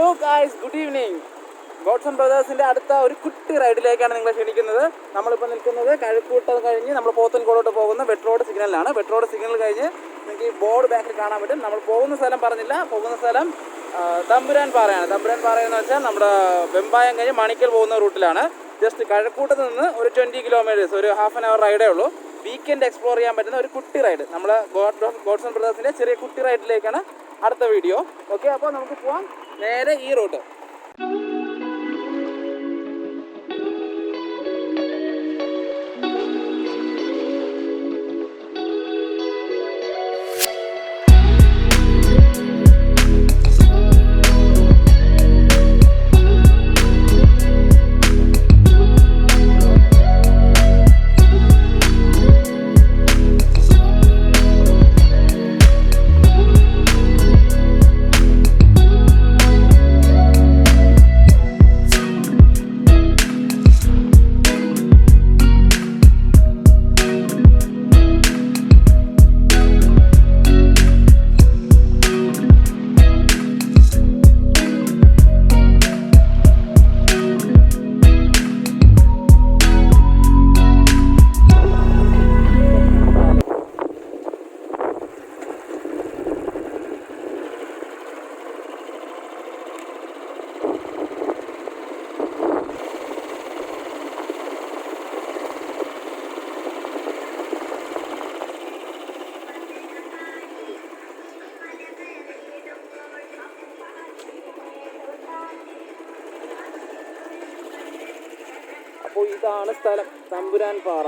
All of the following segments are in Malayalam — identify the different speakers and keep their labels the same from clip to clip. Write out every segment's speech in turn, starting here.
Speaker 1: Hello guys good evening Godson ബ്രദേഴ്സിന്റെ അടുത്ത ഒരു കുട്ടി റൈഡിലേക്കാണ് നിങ്ങളെ ക്ഷണിക്കുന്നത്. നമ്മളിപ്പോൾ നിൽക്കുന്നത് കഴക്കൂട്ടം കഴിഞ്ഞ് നമ്മൾ പോത്തൻകോടോട്ട് പോകുന്ന വെട്രോഡ് സിഗ്നലാണ് വെട്രോഡ് സിഗ്നൽ കഴിഞ്ഞ് നിങ്ങൾക്ക് ഈ ബോർഡ് ബാക്കിൽ കാണാൻ പറ്റും. നമ്മൾ പോകുന്ന സ്ഥലം പറഞ്ഞില്ല. പോകുന്ന സ്ഥലം തമ്പുരാൻ പാറയാണ്. തമ്പുരാൻ പാറ എന്ന് വെച്ചാൽ നമ്മുടെ വെമ്പായം കഴിഞ്ഞ് മണിക്കൽ പോകുന്ന റൂട്ടിലാണ്. ജസ്റ്റ് കഴക്കൂട്ടത്ത് നിന്ന് ഒരു ട്വന്റി കിലോമീറ്റേഴ്സ് ഒരു ഹാഫ് ആൻ അവർ റൈഡേ ഉള്ളൂ. വീക്കെൻഡ് എക്സ്പ്ലോർ ചെയ്യാൻ പറ്റുന്ന ഒരു കുട്ടി റൈഡ് നമ്മൾ ഗോഡ്സൺ ബ്രദേഴ്സിന്റെ ചെറിയ കുട്ടി റൈഡിലേക്കാണ് അടുത്ത വീഡിയോ ഓക്കെ അപ്പോൾ നമുക്ക് പോവാം. നേരെ ഈ റൂട്ട്. ഇതാണ് സ്ഥലം. തമ്പുരാൻ പാറ.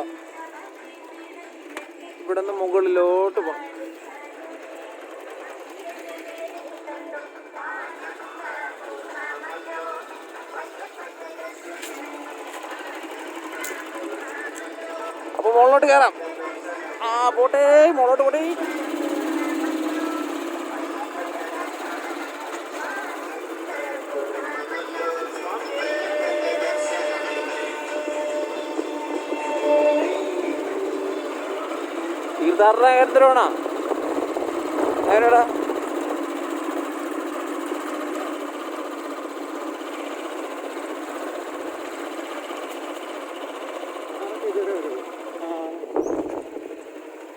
Speaker 1: ഇവിടെ നിന്ന് മുകളിലോട്ട് പോകാം അപ്പോൾ മുകളിലോട്ട് കയറാം ആ പോട്ടെ മുകളിലോട്ട് പോട്ടെ. തീർത്ഥാടന കേന്ദ്രമാണോ. എങ്ങനെയാടാ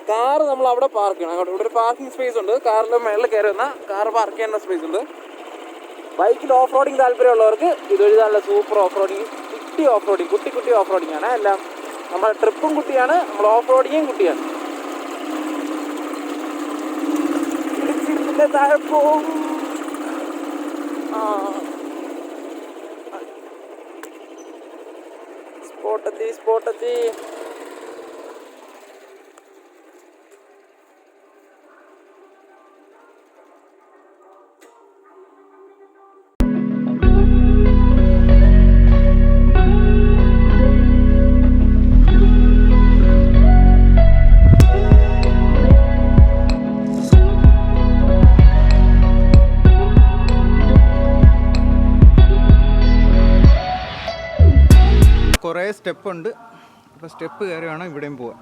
Speaker 1: കാർ നമ്മൾ അവിടെ പാർക്ക് ചെയ്യണം. അങ്ങോട്ട് ഇവിടെ ഒരു പാർക്കിംഗ് സ്പേസ് ഉണ്ട്. കാറിന്റെ മേളിൽ കയറി വന്നാൽ കാർ പാർക്ക് ചെയ്യേണ്ട സ്പേസ് ഉണ്ട്. ബൈക്കിൽ ഓഫ് റോഡിങ് താല്പര്യമുള്ളവർക്ക് ഇതൊരു നല്ല സൂപ്പർ ഓഫ് റോഡിങ് കുട്ടി ഓഫ് റോഡിങ് കുട്ടി കുട്ടി ഓഫ് റോഡിങ് ആണ്. എല്ലാം നമ്മൾ ട്രിപ്പും കുട്ടിയാണ് നമ്മൾ ഓഫ് റോഡിങ്ങും കുട്ടിയാണ്. ഇടുക്കിന്റെ താഴെ പോവും സ്പോട്ടെത്തി സ്പോട്ടെത്തി
Speaker 2: കുറേ സ്റ്റെപ്പ് ഉണ്ട് അപ്പോൾ സ്റ്റെപ്പ് കയറി വേണം ഇവിടെയും പോവാൻ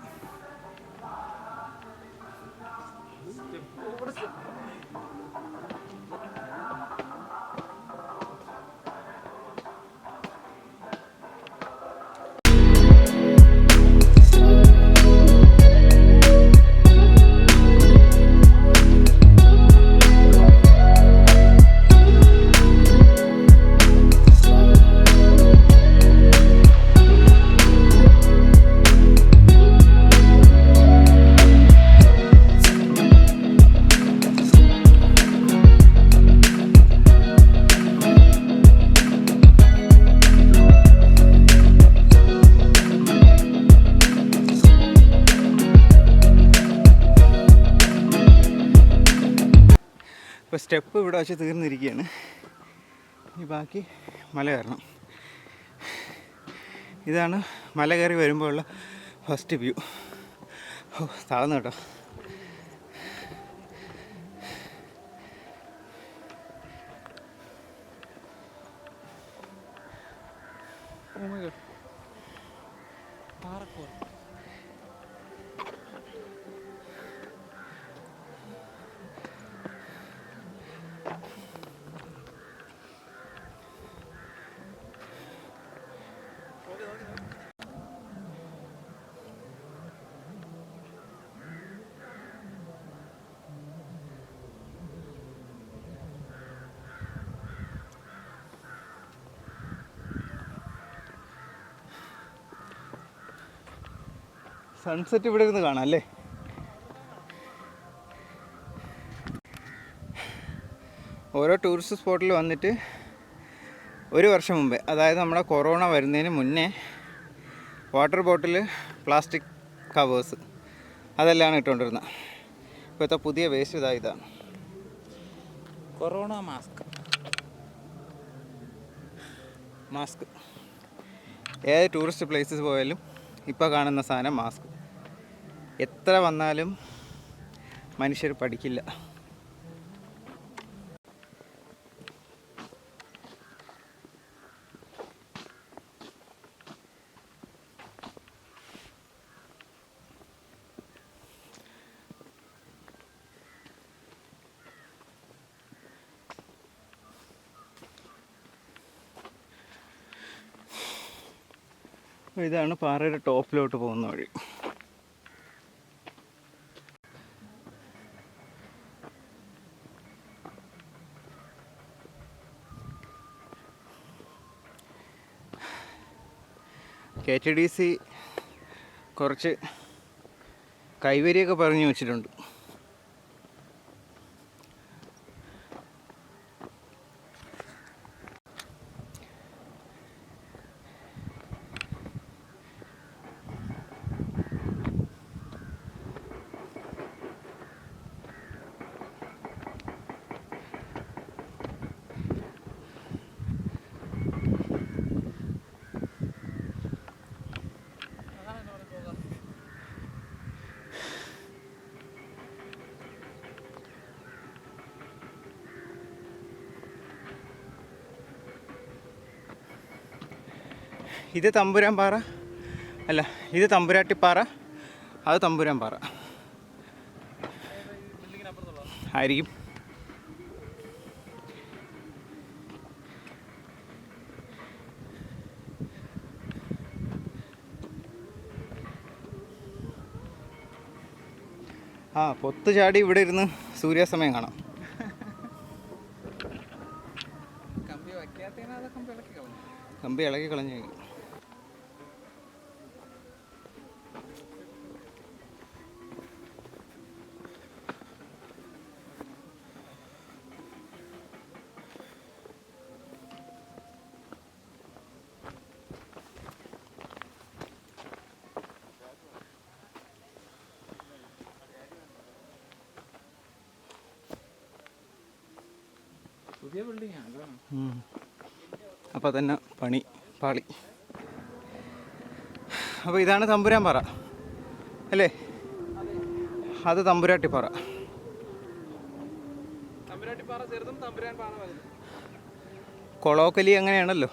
Speaker 2: ഇപ്പോൾ സ്റ്റെപ്പ് ഇവിടെ വെച്ച് തീർന്നിരിക്കുകയാണ്. ഇനി ബാക്കി മല കയറണം. ഇതാണ് മല കയറി വരുമ്പോഴുള്ള ഫസ്റ്റ് വ്യൂ ഓ താഴ്ന്നു കേട്ടോ. Oh സൺസെറ്റ് ഇവിടെ ഇരുന്ന് കാണാം അല്ലേ? ഓരോ ടൂറിസ്റ്റ് സ്പോട്ടിൽ വന്നിട്ട് ഒരു വർഷം മുമ്പേ അതായത് നമ്മുടെ കൊറോണ വരുന്നതിന് മുന്നേ വാട്ടർ ബോട്ടിൽ പ്ലാസ്റ്റിക് കവേഴ്സ് അതെല്ലാം ഇട്ടുകൊണ്ടിരുന്നത്. ഇപ്പോഴത്തെ പുതിയ വേസ്റ്റ് ഇതാ ഇതാണ്
Speaker 1: കൊറോണ മാസ്ക്
Speaker 2: മാസ്ക് ഏത് ടൂറിസ്റ്റ് പ്ലേസസ് പോയാലും ഇപ്പോൾ കാണുന്ന സാധനം മാസ്ക് എത്ര വന്നാലും മനുഷ്യർ പഠിക്കില്ല. ഇതാണ് പാറയുടെ ടോപ്പിലോട്ട് പോകുന്ന വഴി. കെ ടി ഡി സി കുറച്ച് കൈവരിയൊക്കെ പറഞ്ഞു വെച്ചിട്ടുണ്ട്. ഇത് തമ്പുരാൻ പാറ. അല്ല ഇത് തമ്പുരാട്ടിപ്പാറ. അത് തമ്പുരാൻ പാറ. ആയിരിക്കും. ആ പൊത്ത് ചാടി ഇവിടെ ഇരുന്ന് സൂര്യാസ്തമയം കാണാം.
Speaker 1: കമ്പി ഇളക്കി കളഞ്ഞു.
Speaker 2: കമ്പി ഇളക്കി കളഞ്ഞു.
Speaker 1: പുതിയ ബിൽഡിംഗ് ആണ്
Speaker 2: അപ്പോൾ തന്നെ പണി പാളി. അപ്പോൾ ഇതാണ് തമ്പുരാൻ പാറ അല്ലേ? അത് തമ്പുരാട്ടിപ്പാറ. കൊളോക്കലി അങ്ങനെയാണല്ലോ.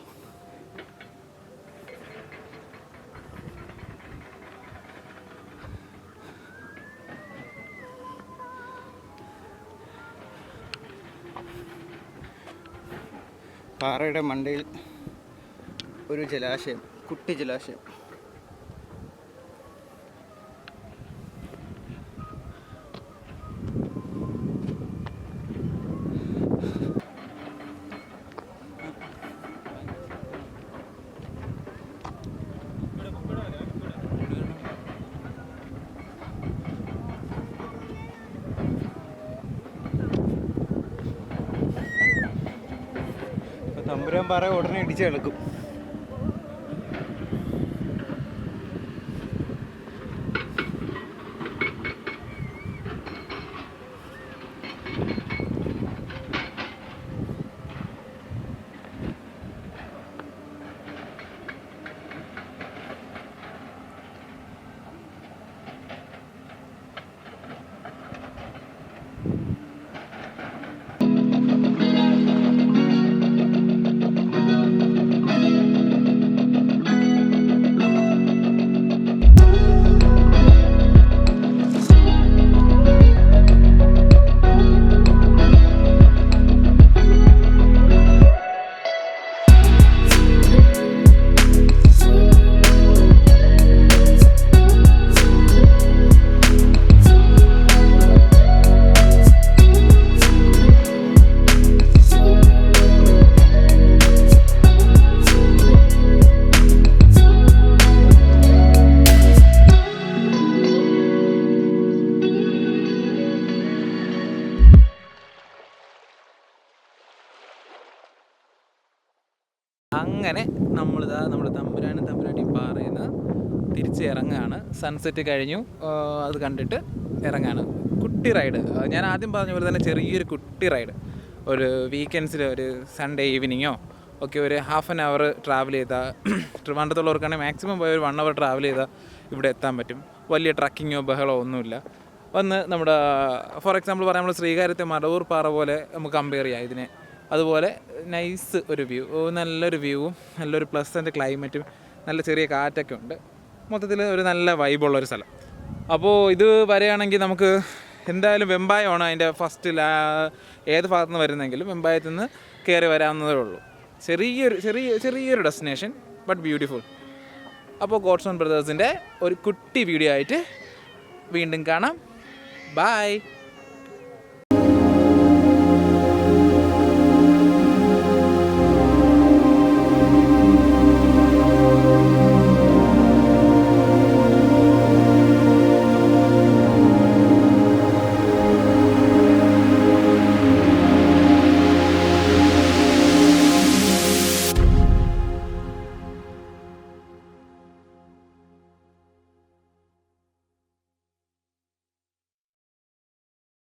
Speaker 2: പാറയുടെ മണ്ടയിൽ ഒരു ജലാശയം കുട്ടി ജലാശയം അപ്പോൾ തമ്പുരാൻ പാറ ഉടനെ ഇടിച്ച് കിടക്കും.
Speaker 3: അങ്ങനെ നമ്മളിതാ നമ്മുടെ തമ്പുരാനും തമ്പുരാട്ടി പാറയിൽ നിന്ന് തിരിച്ച് ഇറങ്ങുകയാണ് സൺസെറ്റ് കഴിഞ്ഞു അത് കണ്ടിട്ട് ഇറങ്ങാണ്. കുട്ടി റൈഡ് ഞാൻ ആദ്യം പറഞ്ഞ പോലെ തന്നെ ചെറിയൊരു കുട്ടി റൈഡ് ഒരു വീക്കെൻഡ്സിൽ ഒരു സൺഡേ ഈവനിങ്ങോ ഒക്കെ ഒരു ഹാഫ് ആൻ അവർ ട്രാവൽ ചെയ്താൽ ട്രിവാൻഡ്രത്തുള്ളവർക്കാണെങ്കിൽ മാക്സിമം പോയി ഒരു വൺ അവർ ട്രാവൽ ചെയ്താൽ ഇവിടെ എത്താൻ പറ്റും. വലിയ ട്രക്കിങ്ങോ ബഹളോ ഒന്നുമില്ല. വന്ന് നമ്മുടെ ഫോർ എക്സാമ്പിൾ പറയാം നമ്മൾ ശ്രീകാര്യത്തെ മടവൂർ പാറ പോലെ നമുക്ക് കമ്പയർ ചെയ്യാം ഇതിനെ. അതുപോലെ നൈസ് ഒരു വ്യൂ നല്ലൊരു വ്യൂവും നല്ലൊരു പ്ലസ് പ്ലസന്റ് ക്ലൈമറ്റും നല്ല ചെറിയ കാറ്റൊക്കെ ഉണ്ട്. മൊത്തത്തിൽ ഒരു നല്ല വൈബുള്ളൊരു സ്ഥലം. അപ്പോൾ ഇത് വരികയാണെങ്കിൽ നമുക്ക് എന്തായാലും വെമ്പായമാണ് അതിന്റെ ഫസ്റ്റ് ലാ ഏത് ഭാഗത്തു നിന്ന് വരുന്നെങ്കിലും വെമ്പായത്തു നിന്ന് കയറി വരാവുന്നതേ ഉള്ളൂ. ചെറിയൊരു ചെറിയ ചെറിയൊരു ഡെസ്റ്റിനേഷൻ ബട്ട് ബ്യൂട്ടിഫുൾ അപ്പോൾ ഗോഡ്സോൺ ബ്രദേഴ്സിന്റെ ഒരു കുട്ടി വീഡിയോ ആയിട്ട് വീണ്ടും കാണാം. ബായ്